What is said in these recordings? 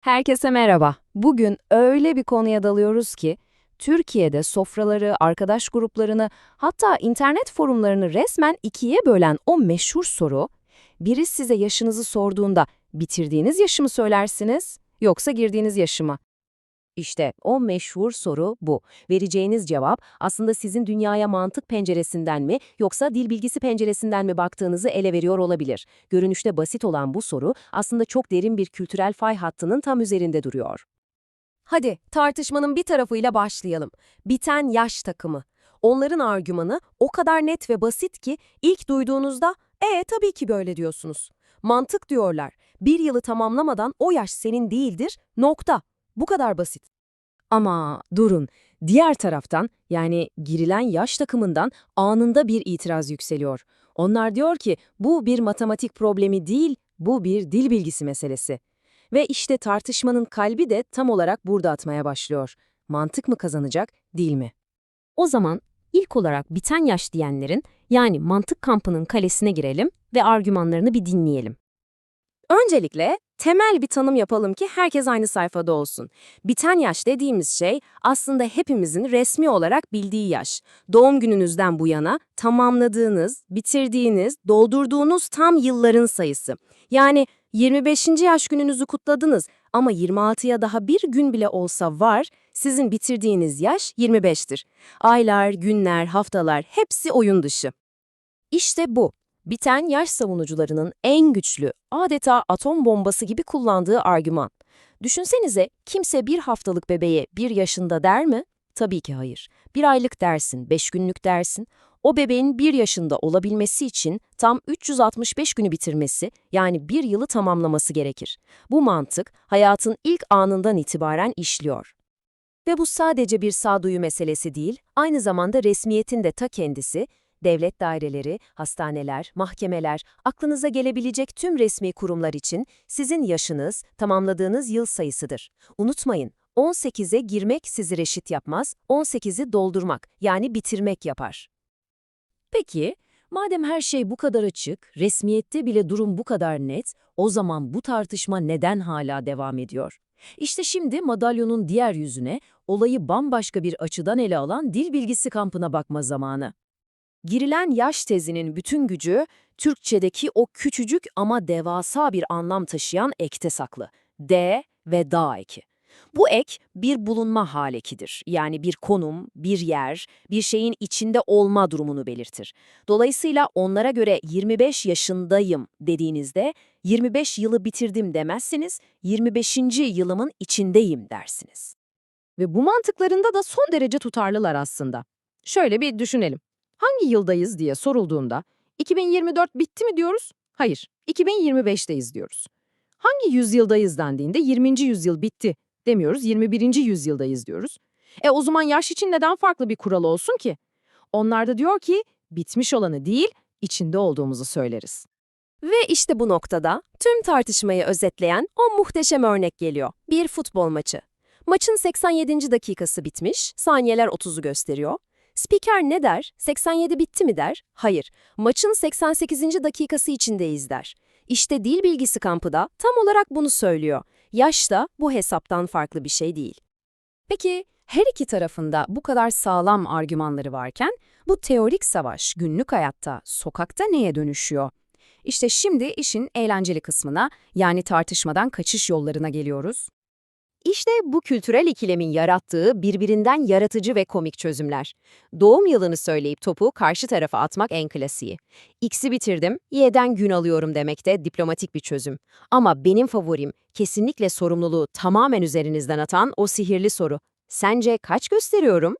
Herkese merhaba. Bugün öyle bir konuya dalıyoruz ki, Türkiye'de sofraları, arkadaş gruplarını, hatta internet forumlarını resmen ikiye bölen o meşhur soru, biri size yaşınızı sorduğunda bitirdiğiniz yaşı mı söylersiniz, yoksa girdiğiniz yaşı mı? İşte o meşhur soru bu. Vereceğiniz cevap aslında sizin dünyaya mantık penceresinden mi yoksa dil bilgisi penceresinden mi baktığınızı ele veriyor olabilir. Görünüşte basit olan bu soru aslında çok derin bir kültürel fay hattının tam üzerinde duruyor. Hadi tartışmanın bir tarafıyla başlayalım. Biten yaş takımı. Onların argümanı o kadar net ve basit ki ilk duyduğunuzda e tabii ki böyle diyorsunuz. Mantık diyorlar. Bir yılı tamamlamadan o yaş senin değildir. Nokta. Bu kadar basit. Ama durun, diğer taraftan yani girilen yaş takımından anında bir itiraz yükseliyor. Onlar diyor ki bu bir matematik problemi değil, bu bir dil bilgisi meselesi. Ve işte tartışmanın kalbi de tam olarak burada atmaya başlıyor. Mantık mı kazanacak, değil mi? O zaman ilk olarak biten yaş diyenlerin yani mantık kampının kalesine girelim ve argümanlarını bir dinleyelim. Öncelikle temel bir tanım yapalım ki herkes aynı sayfada olsun. Biten yaş dediğimiz şey aslında hepimizin resmi olarak bildiği yaş. Doğum gününüzden bu yana tamamladığınız, bitirdiğiniz, doldurduğunuz tam yılların sayısı. Yani 25. yaş gününüzü kutladınız ama 26'ya daha bir gün bile olsa var, sizin bitirdiğiniz yaş 25'tir. Aylar, günler, haftalar hepsi oyun dışı. İşte bu. Biten yaş savunucularının en güçlü, adeta atom bombası gibi kullandığı argüman. Düşünsenize kimse bir haftalık bebeğe bir yaşında der mi? Tabii ki hayır. Bir aylık dersin, beş günlük dersin. O bebeğin bir yaşında olabilmesi için tam 365 günü bitirmesi, yani bir yılı tamamlaması gerekir. Bu mantık hayatın ilk anından itibaren işliyor. Ve bu sadece bir sağduyu meselesi değil, aynı zamanda resmiyetin de ta kendisi, devlet daireleri, hastaneler, mahkemeler, aklınıza gelebilecek tüm resmi kurumlar için sizin yaşınız, tamamladığınız yıl sayısıdır. Unutmayın, 18'e girmek sizi reşit yapmaz, 18'i doldurmak yani bitirmek yapar. Peki, madem her şey bu kadar açık, resmiyette bile durum bu kadar net, o zaman bu tartışma neden hala devam ediyor? İşte şimdi madalyonun diğer yüzüne, olayı bambaşka bir açıdan ele alan dil bilgisi kampına bakma zamanı. Girilen yaş tezinin bütün gücü, Türkçedeki o küçücük ama devasa bir anlam taşıyan ekte saklı. D ve da eki. Bu ek bir bulunma halekidir. Yani bir konum, bir yer, bir şeyin içinde olma durumunu belirtir. Dolayısıyla onlara göre 25 yaşındayım dediğinizde 25 yılı bitirdim demezsiniz, 25. yılımın içindeyim dersiniz. Ve bu mantıklarında da son derece tutarlılar aslında. Şöyle bir düşünelim. Hangi yıldayız diye sorulduğunda 2024 bitti mi diyoruz? Hayır, 2025'teyiz diyoruz. Hangi yüzyıldayız dendiğinde 20. yüzyıl bitti demiyoruz, 21. yüzyıldayız diyoruz. E o zaman yaş için neden farklı bir kural olsun ki? Onlar da diyor ki bitmiş olanı değil, içinde olduğumuzu söyleriz. Ve işte bu noktada tüm tartışmayı özetleyen o muhteşem örnek geliyor. Bir futbol maçı. Maçın 87. dakikası bitmiş, saniyeler 30'u gösteriyor. Spiker ne der? 87 bitti mi der? Hayır. Maçın 88. dakikası içindeyiz der. İşte dil bilgisi kampı da tam olarak bunu söylüyor. Yaş da bu hesaptan farklı bir şey değil. Peki her iki tarafında bu kadar sağlam argümanları varken bu teorik savaş günlük hayatta, sokakta neye dönüşüyor? İşte şimdi işin eğlenceli kısmına yani tartışmadan kaçış yollarına geliyoruz. İşte bu kültürel ikilemin yarattığı birbirinden yaratıcı ve komik çözümler. Doğum yılını söyleyip topu karşı tarafa atmak en klasiği. X'i bitirdim, Y'den gün alıyorum demek de diplomatik bir çözüm. Ama benim favorim kesinlikle sorumluluğu tamamen üzerinizden atan o sihirli soru. Sence kaç gösteriyorum?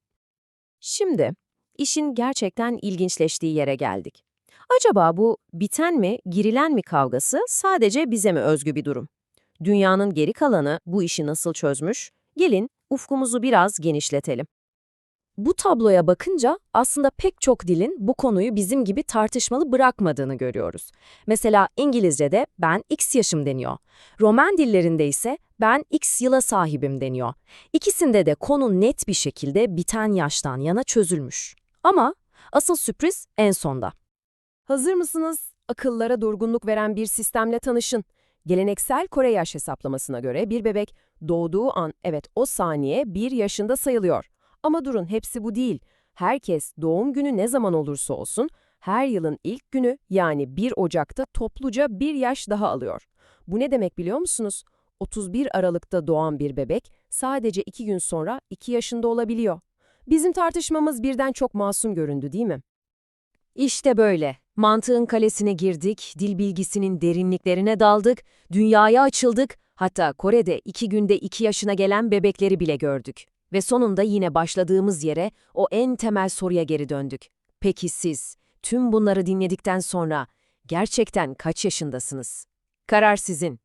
Şimdi işin gerçekten ilginçleştiği yere geldik. Acaba bu biten mi, girilen mi kavgası sadece bize mi özgü bir durum? Dünyanın geri kalanı bu işi nasıl çözmüş? Gelin ufkumuzu biraz genişletelim. Bu tabloya bakınca aslında pek çok dilin bu konuyu bizim gibi tartışmalı bırakmadığını görüyoruz. Mesela İngilizce'de ben X yaşım deniyor. Roman dillerinde ise ben X yıla sahibim deniyor. İkisinde de konu net bir şekilde biten yaştan yana çözülmüş. Ama asıl sürpriz en sonda. Hazır mısınız? Akıllara durgunluk veren bir sistemle tanışın. Geleneksel Kore yaş hesaplamasına göre bir bebek doğduğu an evet o saniye bir yaşında sayılıyor. Ama durun hepsi bu değil. Herkes doğum günü ne zaman olursa olsun her yılın ilk günü yani 1 Ocak'ta topluca bir yaş daha alıyor. Bu ne demek biliyor musunuz? 31 Aralık'ta doğan bir bebek sadece 2 gün sonra 2 yaşında olabiliyor. Bizim tartışmamız birden çok masum göründü değil mi? İşte böyle. Mantığın kalesine girdik, dil bilgisinin derinliklerine daldık, dünyaya açıldık, hatta Kore'de iki günde iki yaşına gelen bebekleri bile gördük. Ve sonunda yine başladığımız yere, o en temel soruya geri döndük. Peki siz, tüm bunları dinledikten sonra gerçekten kaç yaşındasınız? Karar sizin.